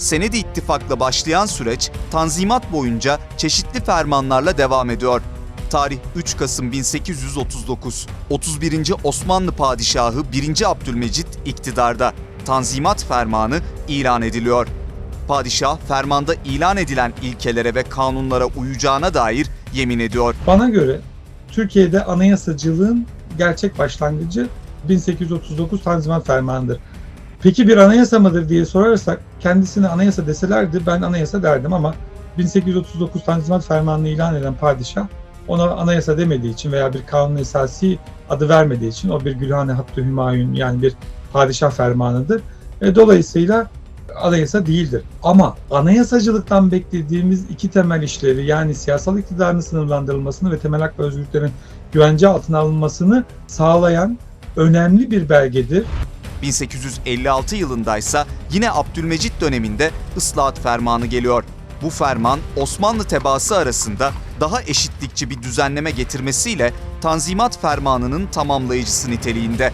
Senedi ittifakla başlayan süreç Tanzimat boyunca çeşitli fermanlarla devam ediyor. Tarih 3 Kasım 1839. 31. Osmanlı Padişahı 1. Abdülmecit iktidarda. Tanzimat Fermanı ilan ediliyor. Padişah fermanda ilan edilen ilkelere ve kanunlara uyacağına dair yemin ediyor. Bana göre Türkiye'de anayasacılığın gerçek başlangıcı 1839 Tanzimat Fermanı'dır. Peki bir anayasa mıdır diye sorarsak kendisine anayasa deselerdi ben anayasa derdim ama 1839 Tanzimat Fermanı'nı ilan eden padişah ona anayasa demediği için veya bir kanun esası adı vermediği için o bir Gülhane Hattı Hümayun yani bir padişah fermanıdır. E, dolayısıyla anayasa değildir. Ama anayasacılıktan beklediğimiz iki temel işlevi yani siyasal iktidarın sınırlandırılmasını ve temel hak ve özgürlüklerin güvence altına alınmasını sağlayan önemli bir belgedir. 1856 yılındaysa yine Abdülmecit döneminde ıslahat fermanı geliyor. Bu ferman Osmanlı tebaası arasında daha eşitlikçi bir düzenleme getirmesiyle Tanzimat Fermanı'nın tamamlayıcısı niteliğinde.